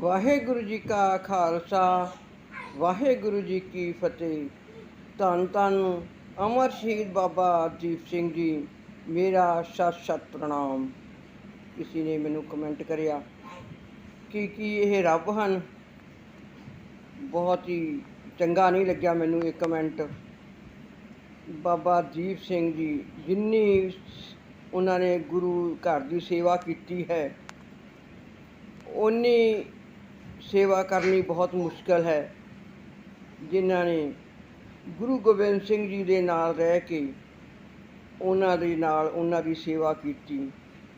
ਵਾਹਿਗੁਰੂ ਜੀ ਕਾ ਖਾਲਸਾ, ਵਾਹਿਗੁਰੂ ਜੀ ਕੀ ਫਤਿਹ। ਧੰਨ ਧੰਨ ਅਮਰ ਸ਼ਹੀਦ ਬਾਬਾ ਦੀਪ ਸਿੰਘ ਜੀ, ਮੇਰਾ ਸਤਿ ਸਤ ਪ੍ਰਣਾਮ। ਕਿਸੇ ਨੇ ਮੈਨੂੰ ਕਮੈਂਟ ਕਰਿਆ, ਕਿ ਕੀ ਇਹ ਰੱਬ ਹਨ? ਬਹੁਤ ਹੀ ਚੰਗਾ ਨਹੀਂ ਲੱਗਿਆ ਮੈਨੂੰ ਇਹ ਕਮੈਂਟ ਬਾਬਾ ਦੀਪ ਸਿੰਘ ਜੀ, ਜਿੰਨੀ ਉਹਨਾਂ ਨੇ ਗੁਰੂ ਘਰ ਦੀ ਸੇਵਾ ਕੀਤੀ ਹੈ ਉਨੀ ਸੇਵਾ ਕਰਨੀ ਬਹੁਤ ਮੁਸ਼ਕਲ ਹੈ। ਜਿਨ੍ਹਾਂ ਨੇ ਗੁਰੂ ਗੋਬਿੰਦ ਸਿੰਘ ਜੀ ਦੇ ਨਾਲ ਰਹਿ ਕੇ ਉਹਨਾਂ ਦੇ ਨਾਲ ਉਹਨਾਂ ਦੀ ਸੇਵਾ ਕੀਤੀ,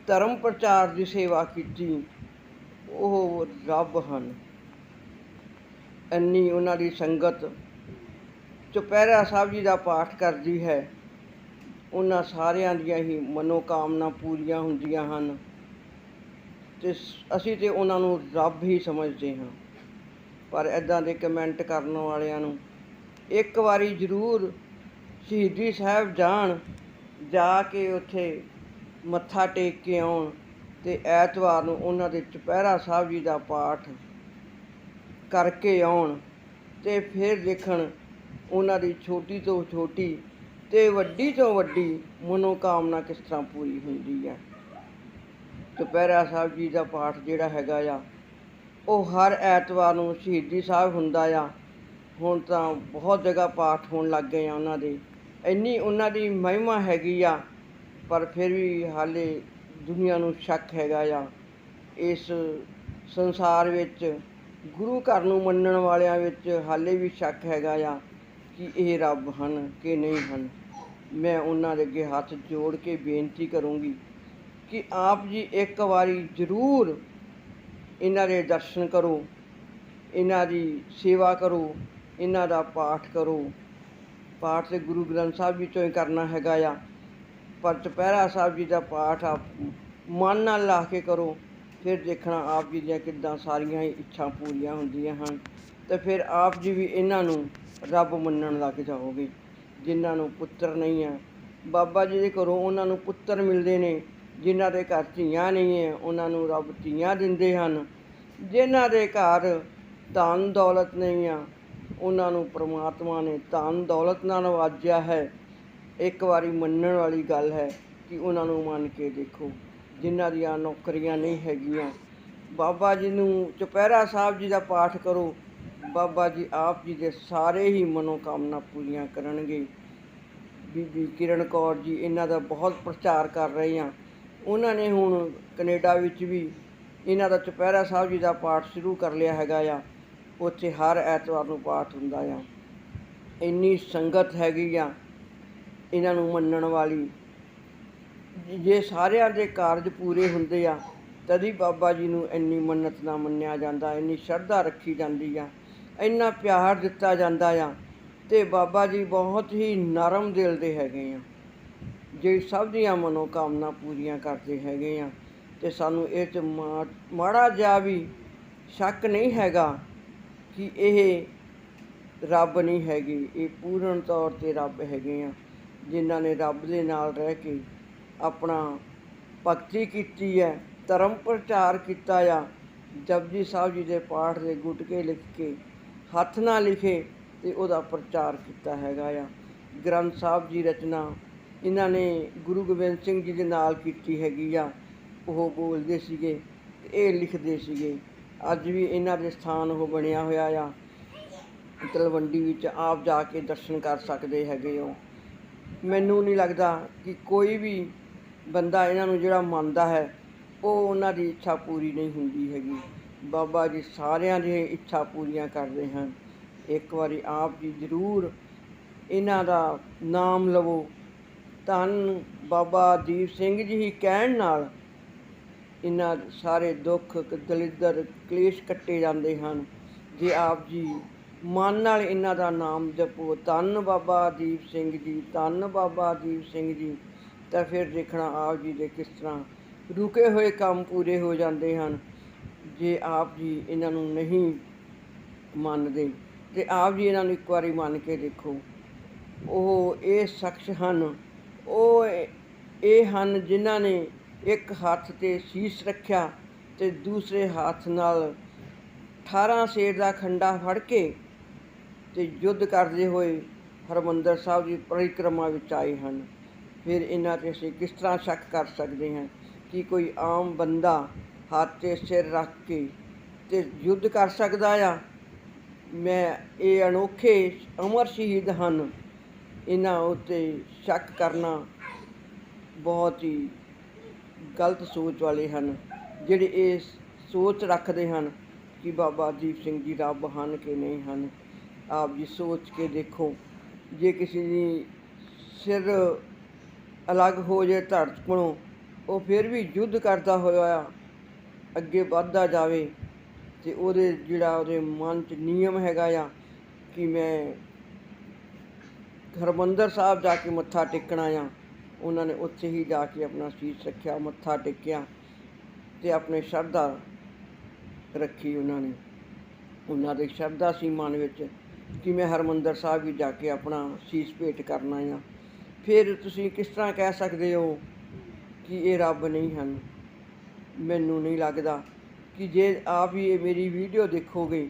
ਧਰਮ ਪ੍ਰਚਾਰ ਦੀ ਸੇਵਾ ਕੀਤੀ, ਉਹ ਰੱਬ ਹਨ। ਇੰਨੀ ਉਹਨਾਂ ਦੀ ਸੰਗਤ ਚੁਪਹਿਰਾ ਸਾਹਿਬ ਜੀ ਦਾ ਪਾਠ ਕਰਦੀ ਹੈ। ਉਹਨਾਂ ਸਾਰਿਆਂ ਦੀਆਂ ਹੀ ਮਨੋਕਾਮਨਾ ਪੂਰੀਆਂ ਹੁੰਦੀਆਂ ਹਨ। ਤੇ ਸ- ਅਸੀਂ ਤੇ ਉਹਨਾਂ ਨੂੰ ਰੱਬ ਹੀ ਸਮਝਦੇ ਹਾਂ। ਪਰ ਐਦਾਂ ਦੇ ਕਮੈਂਟ ਕਰਨ ਵਾਲਿਆਂ ਨੂੰ ਇੱਕ ਵਾਰੀ ਜ਼ਰੂਰ ਸ਼ਹੀਦੀ ਸਾਹਿਬ ਜਾਣ, ਜਾ ਕੇ ਉੱਥੇ ਮੱਥਾ ਟੇਕ ਕੇ ਆਉਣ ਤੇ ਐਤਵਾਰ ਨੂੰ ਉਹਨਾਂ ਦੇ ਚੁਪਹਿਰਾ ਸਾਹਿਬ ਜੀ ਦਾ ਪਾਠ ਕਰਕੇ ਆਉਣ ਤੇ ਫਿਰ ਦੇਖਣ ਉਹਨਾਂ ਦੀ ਛੋਟੀ ਤੋਂ ਛੋਟੀ ਤੇ ਵੱਡੀ ਤੋਂ ਵੱਡੀ ਮਨੋਕਾਮਨਾ ਕਿਸ ਤਰ੍ਹਾਂ ਪੂਰੀ ਹੁੰਦੀ ਹੈ। ਦੁਪਹਿਰਾ ਸਾਹਿਬ ਜੀ ਦਾ ਪਾਠ ਜਿਹੜਾ ਹੈਗਾ ਆ, ਉਹ ਹਰ ਐਤਵਾਰ ਨੂੰ ਸ਼ਹੀਦੀ ਸਾਹਿਬ ਹੁੰਦਾ ਆ। ਹੁਣ ਤਾਂ ਬਹੁਤ ਜਗ੍ਹਾ ਪਾਠ ਹੋਣ ਲੱਗ ਗਏ ਆ ਉਹਨਾਂ ਦੇ। ਇੰਨੀ ਉਹਨਾਂ ਦੀ ਮਹਿਮਾ ਹੈਗੀ ਆ, ਪਰ ਫਿਰ ਵੀ ਹਾਲੇ ਦੁਨੀਆ ਨੂੰ ਸ਼ੱਕ ਹੈਗਾ ਆ। ਇਸ ਸੰਸਾਰ ਵਿੱਚ, ਗੁਰੂ ਘਰ ਨੂੰ ਮੰਨਣ ਵਾਲਿਆਂ ਵਿੱਚ ਹਾਲੇ ਵੀ ਸ਼ੱਕ ਹੈਗਾ ਆ ਕਿ ਇਹ ਰੱਬ ਹਨ ਕਿ ਨਹੀਂ ਹਨ। ਮੈਂ ਉਹਨਾਂ ਦੇ ਅੱਗੇ ਹੱਥ ਜੋੜ ਕੇ ਬੇਨਤੀ ਕਰੂੰਗੀ ਕਿ ਆਪ ਜੀ ਇੱਕ ਵਾਰੀ ਜ਼ਰੂਰ ਇਹਨਾਂ ਦੇ ਦਰਸ਼ਨ ਕਰੋ, ਇਹਨਾਂ ਦੀ ਸੇਵਾ ਕਰੋ, ਇਹਨਾਂ ਦਾ ਪਾਠ ਕਰੋ। ਪਾਠ ਤੇ ਗੁਰੂ ਗ੍ਰੰਥ ਸਾਹਿਬ ਜੀ ਤੋਂ ਹੀ ਕਰਨਾ ਹੈਗਾ ਆ। ਪਰ ਚੁਪਹਿਰਾ ਸਾਹਿਬ ਜੀ ਦਾ ਪਾਠ ਆਪ ਮਨ ਨਾਲ ਲਾ ਕੇ ਕਰੋ, ਫਿਰ ਦੇਖਣਾ ਆਪ ਜੀ ਦੀਆਂ ਕਿੱਦਾਂ ਸਾਰੀਆਂ ਹੀ ਇੱਛਾ ਪੂਰੀਆਂ ਹੁੰਦੀਆਂ ਹਨ। ਤੇ ਫਿਰ ਆਪ ਜੀ ਵੀ ਇਹਨਾਂ ਨੂੰ ਰੱਬ ਮੰਨਣ ਲੱਗ ਜਾਓਗੇ, ਜਿਨ੍ਹਾਂ ਨੂੰ ਪੁੱਤਰ ਨਹੀਂ ਹੈ ਬਾਬਾ ਜੀ ਦੇ ਘਰੋਂ ਉਹਨਾਂ ਨੂੰ ਪੁੱਤਰ ਮਿਲਦੇ ਨੇ ਜਿਨ੍ਹਾਂ ਦੇ ਘਰ ਧੀਆਂ ਨਹੀਂ ਹੈ ਉਹਨਾਂ ਨੂੰ ਰੱਬ ਧੀਆਂ ਦਿੰਦੇ ਹਨ। ਜਿਨ੍ਹਾਂ ਦੇ ਘਰ ਧਨ ਦੌਲਤ ਨਹੀਂ ਆ, ਉਹਨਾਂ ਨੂੰ ਪ੍ਰਮਾਤਮਾ ਨੇ ਧਨ ਦੌਲਤ ਨਾਲ ਨਵਾਜਿਆ ਹੈ। ਇੱਕ ਵਾਰੀ ਮੰਨਣ ਵਾਲੀ ਗੱਲ ਹੈ ਕਿ ਉਹਨਾਂ ਨੂੰ ਮੰਨ ਕੇ ਦੇਖੋ, ਜਿਨ੍ਹਾਂ ਦੀਆਂ ਨੌਕਰੀਆਂ ਨਹੀਂ ਹੈਗੀਆਂ। ਬਾਬਾ ਜੀ ਨੂੰ ਚੁਪਹਿਰਾ ਸਾਹਿਬ ਜੀ ਦਾ ਪਾਠ ਕਰੋ। ਬਾਬਾ ਜੀ ਆਪ ਜੀ ਦੇ ਸਾਰੇ ਹੀ ਮਨੋਕਾਮਨਾ ਪੂਰੀਆਂ ਕਰਨਗੇ। ਬੀਬੀ ਕਿਰਨ ਕੌਰ ਜੀ ਇਹਨਾਂ ਦਾ ਬਹੁਤ ਪ੍ਰਚਾਰ ਕਰ ਰਹੇ ਆ ਉਹਨਾਂ ਨੇ ਹੁਣ ਕੈਨੇਡਾ ਵਿੱਚ ਵੀ ਇਹਨਾਂ ਦਾ ਚੁਪਹਿਰਾ ਸਾਹਿਬ ਜੀ ਦਾ ਪਾਠ ਸ਼ੁਰੂ ਕਰ ਲਿਆ ਹੈਗਾ ਆ। ਉੱਥੇ ਹਰ ਐਤਵਾਰ ਨੂੰ ਪਾਠ ਹੁੰਦਾ ਆ। ਇੰਨੀ ਸੰਗਤ ਹੈਗੀ ਆ ਇਹਨਾਂ ਨੂੰ ਮੰਨਣ ਵਾਲੀ। ਜੇ ਸਾਰਿਆਂ ਦੇ ਕਾਰਜ ਪੂਰੇ ਹੁੰਦੇ ਆ, ਤਦੀ ਬਾਬਾ ਜੀ ਨੂੰ ਇੰਨੀ ਮੰਨਤ ਨਾ ਮੰਨਿਆ ਜਾਂਦਾ, ਇੰਨੀ ਸ਼ਰਧਾ ਰੱਖੀ ਜਾਂਦੀ ਆ, ਇੰਨਾ ਪਿਆਰ ਦਿੱਤਾ ਜਾਂਦਾ ਆ। ਤੇ ਬਾਬਾ ਜੀ ਬਹੁਤ ਹੀ ਨਰਮ ਦਿਲ ਦੇ ਹੈਗੇ ਆ। ਜੇ ਸਭ ਦੀਆਂ ਮਨੋਕਾਮਨਾ ਪੂਰੀਆਂ ਕਰਦੇ ਹੈਗੇ ਆ ਤੇ ਸਾਨੂੰ ਇਹ ਚ ਮਾ- ਮਾੜਾ ਜਿਹਾ ਵੀ ਸ਼ੱਕ ਨਹੀਂ ਹੈਗਾ ਕਿ ਇਹ ਰੱਬ ਨਹੀਂ ਹੈਗੇ, ਇਹ ਪੂਰਨ ਤੌਰ ਤੇ ਰੱਬ ਹੈਗੇ ਆ, ਜਿਨ੍ਹਾਂ ਨੇ ਰੱਬ ਦੇ ਨਾਲ ਰਹਿ ਕੇ ਆਪਣਾ ਭਗਤੀ ਕੀਤੀ ਹੈ, ਧਰਮ ਪ੍ਰਚਾਰ ਕੀਤਾ ਆ, ਜਪਜੀ ਸਾਹਿਬ ਜੀ ਦੇ ਪਾਠ ਦੇ ਗੁਟਕੇ ਲਿਖ ਕੇ, ਹੱਥ ਨਾਲ ਲਿਖੇ ਤੇ ਉਹਦਾ ਪ੍ਰਚਾਰ ਕੀਤਾ ਹੈਗਾ ਆ। ਗ੍ਰੰਥ ਸਾਹਿਬ ਜੀ ਰਚਨਾ ਇਹਨਾਂ ਨੇ ਗੁਰੂ ਗੋਬਿੰਦ ਸਿੰਘ ਜੀ ਦੇ ਨਾਲ ਕੀਤੀ ਹੈਗੀ ਆ, ਉਹ ਬੋਲਦੇ ਸੀਗੇ, ਇਹ ਲਿਖਦੇ ਸੀਗੇ, ਅੱਜ ਵੀ ਇਹਨਾਂ ਦੇ ਸਥਾਨ ਉਹ ਬਣਿਆ ਹੋਇਆ ਆ, ਤਲਵੰਡੀ ਵਿੱਚ ਆਪ ਜਾ ਕੇ ਦਰਸ਼ਨ ਕਰ ਸਕਦੇ ਹੈਗੇ ਹੋ। ਮੈਨੂੰ ਨਹੀਂ ਲੱਗਦਾ ਕਿ ਕੋਈ ਵੀ ਬੰਦਾ ਇਹਨਾਂ ਨੂੰ ਜਿਹੜਾ ਮੰਨਦਾ ਹੈ, ਉਹ ਉਹਨਾਂ ਦੀ ਇੱਛਾ ਪੂਰੀ ਨਹੀਂ ਹੁੰਦੀ ਹੈਗੀ। ਬਾਬਾ ਜੀ ਸਾਰਿਆਂ ਦੀ ਇੱਛਾ ਪੂਰੀਆਂ ਕਰਦੇ ਹਨ। ਇੱਕ ਵਾਰੀ ਆਪ ਜੀ ਜ਼ਰੂਰ ਇਹਨਾਂ ਦਾ ਨਾਮ ਲਵੋ। ਧੰਨ ਬਾਬਾ ਦੀਪ ਸਿੰਘ ਜੀ ਹੀ ਕਹਿਣ ਨਾਲ ਇਹਨਾਂ ਸਾਰੇ ਦੁੱਖ ਦਲਿੱਦਰ, ਕਲੇਸ਼ ਕੱਟੇ ਜਾਂਦੇ ਹਨ। ਜੇ ਆਪ ਜੀ ਮਨ ਨਾਲ ਇਹਨਾਂ ਦਾ ਨਾਮ ਜਪੋ, ਧੰਨ ਬਾਬਾ ਦੀਪ ਸਿੰਘ ਜੀ, ਧੰਨ ਬਾਬਾ ਦੀਪ ਸਿੰਘ ਜੀ, ਤਾਂ ਫਿਰ ਦੇਖਣਾ ਆਪ ਜੀ ਦੇ ਕਿਸ ਤਰ੍ਹਾਂ ਰੁਕੇ ਹੋਏ ਕੰਮ ਪੂਰੇ ਹੋ ਜਾਂਦੇ ਹਨ। ਜੇ ਆਪ ਜੀ ਇਹਨਾਂ ਨੂੰ ਨਹੀਂ ਮੰਨਦੇ, ਤੇ ਆਪ ਜੀ ਇਹਨਾਂ ਨੂੰ ਇੱਕ ਵਾਰੀ ਮੰਨ ਕੇ ਦੇਖੋ। ਉਹ ਇਹ ਸ਼ਖਸ ਹਨ ਉਹ ਇਹ ਹਨ ਜਿਨ੍ਹਾਂ ਨੇ ਇੱਕ ਹੱਥ ਤੇ ਸੀਸ ਰੱਖਿਆ ਤੇ ਦੂਸਰੇ ਹੱਥ ਨਾਲ 18 ਸੇਰ ਦਾ ਖੰਡਾ ਫੜ ਕੇ ਤੇ ਯੁੱਧ ਕਰਦੇ ਹੋਏ ਹਰਮੰਦਰ ਸਾਹਿਬ ਦੀ ਪਰਿਕਰਮਾ ਵਿੱਚ ਆਏ ਹਨ। ਫਿਰ ਇਹਨਾਂ ਤੇ ਅਸੀਂ ਕਿਸ ਤਰ੍ਹਾਂ ਸ਼ੱਕ ਕਰ ਸਕਦੇ ਹਾਂ ਕਿ ਕੋਈ ਆਮ ਬੰਦਾ ਹੱਥ ਤੇ ਸਿਰ ਰੱਖ ਕੇ ਤੇ ਯੁੱਧ ਕਰ ਸਕਦਾ ਆ? ਮੈਂ ਇਹ ਅਨੋਖੇ ਅਮਰ ਸ਼ਹੀਦ ਹਨ। ਇਹਨਾਂ ਉੱਤੇ ਸ਼ੱਕ ਕਰਨਾ ਬਹੁਤ ਹੀ ਗਲਤ ਸੋਚ ਵਾਲੇ ਹਨ, ਜਿਹੜੇ ਇਹ ਸੋਚ ਰੱਖਦੇ ਹਨ ਕਿ ਬਾਬਾ ਦੀਪ ਸਿੰਘ ਜੀ ਰੱਬ ਹਨ ਕਿ ਨਹੀਂ ਹਨ। ਆਪ ਜੀ ਸੋਚ ਕੇ ਦੇਖੋ, ਜੇ ਕਿਸੇ ਦੀ ਸਿਰ ਅਲੱਗ ਹੋ ਜੇ ਧਰਤ ਕੋਲੋਂ, ਉਹ ਫਿਰ ਵੀ ਯੁੱਧ ਕਰਦਾ ਹੋਇਆ ਅੱਗੇ ਵੱਧਦਾ ਜਾਵੇ ਤੇ ਉਹਦੇ ਜਿਹੜਾ ਉਹਦੇ ਮਨ 'ਚ ਨਿਯਮ ਹੈਗਾ ਆ ਕਿ ਮੈਂ ਹਰਿਮੰਦਰ ਸਾਹਿਬ ਜਾ ਕੇ ਮੱਥਾ ਟੇਕਣਾ ਆ ਉਹਨਾਂ ਨੇ ਉੱਥੇ ਹੀ ਜਾ ਕੇ ਆਪਣਾ ਸੀਸ ਰੱਖਿਆ, ਮੱਥਾ ਟੇਕਿਆ ਤੇ ਆਪਣੇ ਸ਼ਰਧਾ ਰੱਖੀ ਉਹਨਾਂ ਨੇ। ਉਹਨਾਂ ਦੇ ਸ਼ਰਧਾ ਸੀ ਮਨ ਵਿੱਚ ਕਿ ਮੈਂ ਹਰਿਮੰਦਰ ਸਾਹਿਬ ਵੀ ਜਾ ਕੇ ਆਪਣਾ ਸੀਸ ਭੇਟ ਕਰਨਾ ਆ ਫਿਰ ਤੁਸੀਂ ਕਿਸ ਤਰ੍ਹਾਂ ਕਹਿ ਸਕਦੇ ਹੋ ਕਿ ਇਹ ਰੱਬ ਨਹੀਂ ਹਨ? ਮੈਨੂੰ ਨਹੀਂ ਲੱਗਦਾ ਕਿ ਜੇ ਆਪ ਹੀ ਇਹ ਮੇਰੀ ਵੀਡੀਓ ਦੇਖੋਗੇ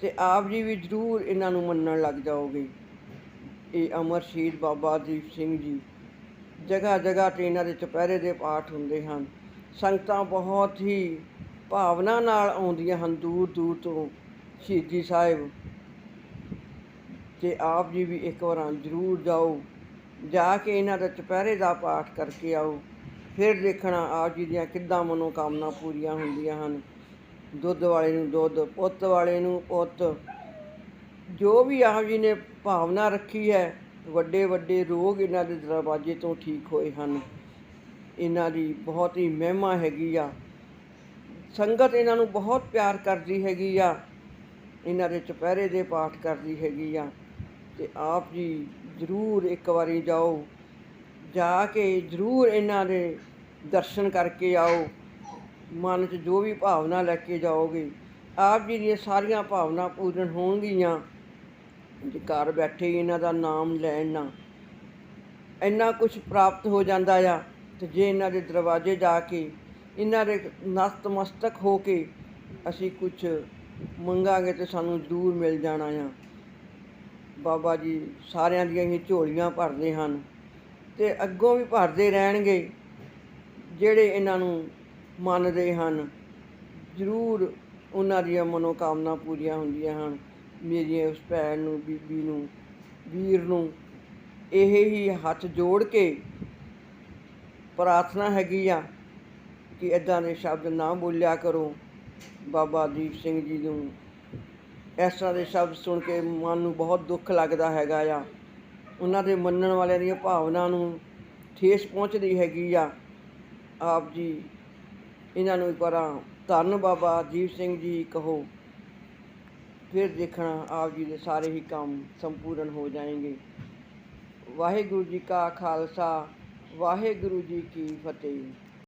ਤੇ ਆਪ ਜੀ ਵੀ ਜ਼ਰੂਰ ਇਹਨਾਂ ਨੂੰ ਮੰਨਣ ਲੱਗ ਜਾਓਗੇ। ਇਹ ਅਮਰ ਸ਼ਹੀਦ ਬਾਬਾ ਦੀਪ ਸਿੰਘ ਜੀ। ਜਗ੍ਹਾ ਜਗ੍ਹਾ ਤੇ ਇਹਨਾਂ ਦੇ ਚੁਪਹਿਰੇ ਦੇ ਪਾਠ ਹੁੰਦੇ ਹਨ। ਸੰਗਤਾਂ ਬਹੁਤ ਹੀ ਭਾਵਨਾ ਨਾਲ ਆਉਂਦੀਆਂ ਹਨ ਦੂਰ ਦੂਰ ਤੋਂ ਸ਼ਹੀਦੀ ਸਾਹਿਬ। ਤੇ ਆਪ ਜੀ ਵੀ ਇੱਕ ਵਾਰ ਜ਼ਰੂਰ ਜਾਓ। ਜਾ ਕੇ ਇਹਨਾਂ ਦਾ ਚੁਪਹਿਰੇ ਦਾ ਪਾਠ ਕਰਕੇ ਆਓ। ਫਿਰ ਦੇਖਣਾ ਆਪ ਜੀ ਦੀਆਂ ਕਿੱਦਾਂ ਮਨੋਕਾਮਨਾ ਪੂਰੀਆਂ ਹੁੰਦੀਆਂ ਹਨ। ਦੁੱਧ ਵਾਲੇ ਨੂੰ ਦੁੱਧ, ਪੁੱਤ ਵਾਲੇ ਨੂੰ ਪੁੱਤ। ਜੋ ਵੀ ਆਪ ਜੀ ਨੇ ਭਾਵਨਾ ਰੱਖੀ ਹੈ। ਵੱਡੇ ਵੱਡੇ ਰੋਗ ਇਹਨਾਂ ਦੇ ਦਰਵਾਜ਼ੇ ਤੋਂ ਠੀਕ ਹੋਏ ਹਨ। ਇਹਨਾਂ ਦੀ ਬਹੁਤ ਹੀ ਮਹਿਮਾ ਹੈਗੀ ਆ। ਸੰਗਤ ਇਹਨਾਂ ਨੂੰ ਬਹੁਤ ਪਿਆਰ ਕਰਦੀ ਹੈਗੀ ਆ। ਇਹਨਾਂ ਦੇ ਚੁਪਹਿਰੇ ਦੇ ਪਾਠ ਕਰਦੀ ਹੈਗੀ ਆ। ਤੇ ਆਪ ਜੀ ਜ਼ਰੂਰ ਇੱਕ ਵਾਰੀ ਜਾਓ। ਜਾ ਕੇ ਜ਼ਰੂਰ ਇਹਨਾਂ ਦੇ ਦਰਸ਼ਨ ਕਰਕੇ ਆਓ। ਮਨ 'ਚ ਜੋ ਵੀ ਭਾਵਨਾ ਲੈ ਕੇ ਜਾਓਗੇ, ਆਪ ਜੀ ਦੀਆਂ ਸਾਰੀਆਂ ਭਾਵਨਾ ਪੂਰਨ ਹੋਣਗੀਆਂ। ਘਰ ਬੈਠੇ ਹੀ ਇਹਨਾਂ ਦਾ ਨਾਮ ਲੈਣ ਨਾ, ਇੰਨਾ ਕੁਝ ਪ੍ਰਾਪਤ ਹੋ ਜਾਂਦਾ ਆ, ਤੇ ਜੇ ਇਹਨਾਂ ਦੇ ਦਰਵਾਜ਼ੇ ਜਾ ਕੇ ਇਹਨਾਂ ਦੇ ਨਤਮਸਤਕ ਹੋ ਕੇ ਅਸੀਂ ਕੁਝ ਮੰਗਾਂਗੇ ਤੇ ਸਾਨੂੰ ਜ਼ਰੂਰ ਮਿਲ ਜਾਣਾ ਆ। ਬਾਬਾ ਜੀ ਸਾਰਿਆਂ ਦੀਆਂ ਹੀ ਝੋਲੀਆਂ ਭਰਦੇ ਹਨ ਤੇ ਅੱਗੋਂ ਵੀ ਭਰਦੇ ਰਹਿਣਗੇ, ਜਿਹੜੇ ਇਹਨਾਂ ਨੂੰ ਮੰਨਦੇ ਹਨ। ਜ਼ਰੂਰ ਉਹਨਾਂ ਦੀਆਂ ਮਨੋਕਾਮਨਾ ਪੂਰੀਆਂ ਹੁੰਦੀਆਂ ਹਨ। ਮੇਰੀਆਂ ਉਸ ਭੈਣ ਨੂੰ, ਬੀਬੀ ਨੂੰ, ਵੀਰ ਨੂੰ, ਇਹ ਹੀ ਹੱਥ ਜੋੜ ਕੇ ਪ੍ਰਾਰਥਨਾ ਹੈਗੀ ਆ ਕਿ ਇਦਾਂ ਦੇ ਸ਼ਬਦ ਨਾ ਬੋਲਿਆ ਕਰੋ। ਬਾਬਾ ਦੀਪ ਸਿੰਘ ਜੀ ਨੂੰ ਇਸ ਤਰ੍ਹਾਂ ਦੇ ਸ਼ਬਦ ਸੁਣ ਕੇ ਮਨ ਨੂੰ ਬਹੁਤ ਦੁੱਖ ਲੱਗਦਾ ਹੈਗਾ ਆ। ਉਹਨਾਂ ਦੇ ਮੰਨਣ ਵਾਲਿਆਂ ਦੀਆਂ ਭਾਵਨਾ ਨੂੰ ਠੇਸ ਪਹੁੰਚਦੀ ਹੈਗੀ ਆ। ਆਪ ਜੀ, ਇਹਨਾਂ ਨੂੰ ਇੱਕ ਵਾਰ ਧੰਨ ਬਾਬਾ ਦੀਪ ਸਿੰਘ ਜੀ ਕਹੋ। ਫਿਰ ਦੇਖਣਾ ਆਪ ਜੀ ਦੇ ਸਾਰੇ ਹੀ ਕੰਮ ਸੰਪੂਰਨ ਹੋ ਜਾਣਗੇ। ਵਾਹਿਗੁਰੂ ਜੀ ਕਾ ਖਾਲਸਾ, ਵਾਹਿਗੁਰੂ ਜੀ ਕੀ ਫਤਿਹ।